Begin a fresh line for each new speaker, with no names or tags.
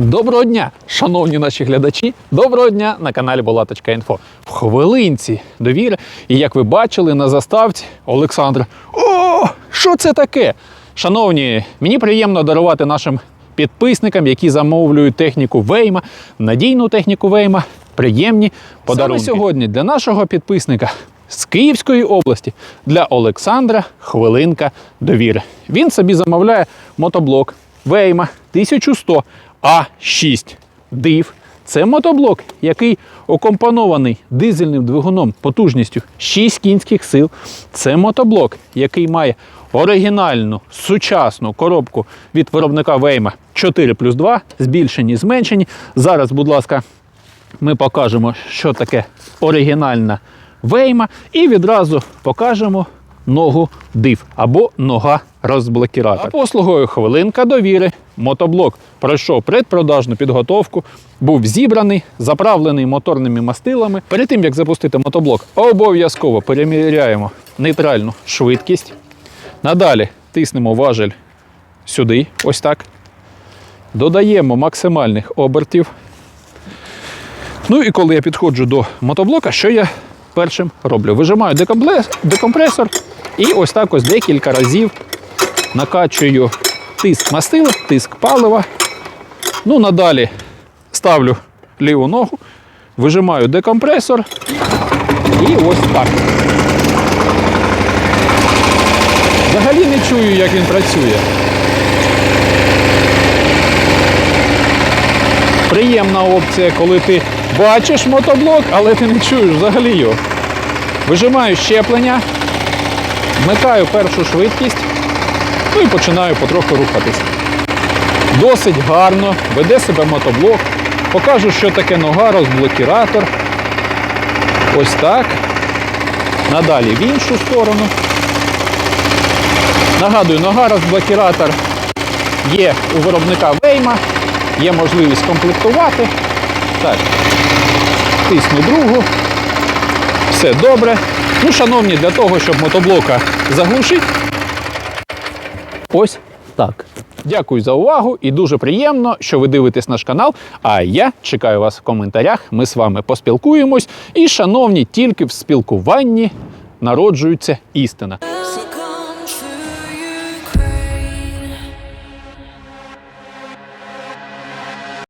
Доброго дня, шановні наші глядачі. Доброго дня на каналі Булаточка.Інфо. В хвилинці довіри. І як ви бачили на заставці, Олександр. О, що це таке? Шановні, мені приємно дарувати нашим підписникам, які замовлюють техніку Вейма, надійну техніку Вейма, приємні подарунки. Саме сьогодні для нашого підписника з Київської області для Олександра хвилинка довіри. Він собі замовляє мотоблок Вейма 1100 А6 Див. Це мотоблок, який окомпонований дизельним двигуном потужністю 6 кінських сил. Це мотоблок, який має оригінальну сучасну коробку від виробника Вейма 4 плюс 2, збільшені, зменшені. Зараз, будь ласка, ми покажемо, що таке оригінальна вейма, і відразу покажемо ногу див або нога розблокіратор. А послугою хвилинка довіри. Мотоблок пройшов предпродажну підготовку, був зібраний, заправлений моторними мастилами. Перед тим як запустити мотоблок, обов'язково переміряємо нейтральну швидкість. Надалі тиснемо важель сюди, ось так. Додаємо максимальних обертів. Ну і коли я підходжу до мотоблока, що я першим роблю? Вижимаю декомпресор і ось так ось декілька разів накачую тиск мастила, тиск палива. Ну, надалі ставлю ліву ногу, вижимаю декомпресор і ось так. Взагалі не чую, як він працює. Приємна опція, коли ти бачиш мотоблок, але ти не чуєш взагалі його. Вижимаю щеплення, вмикаю першу швидкість, ну і починаю потроху рухатись. Досить гарно, веде себе мотоблок. Покажу, що таке нога, розблокіратор. Ось так. Надалі в іншу сторону. Нагадую, нога розблокіратор є у виробника Вейма, є можливість комплектувати. Так, тисну другу. Все добре. Ну, шановні, для того, щоб мотоблока заглушити, ось так. Дякую за увагу і дуже приємно, що ви дивитесь наш канал. А я чекаю вас в коментарях. Ми з вами поспілкуємось. І, шановні, тільки в спілкуванні народжується істина.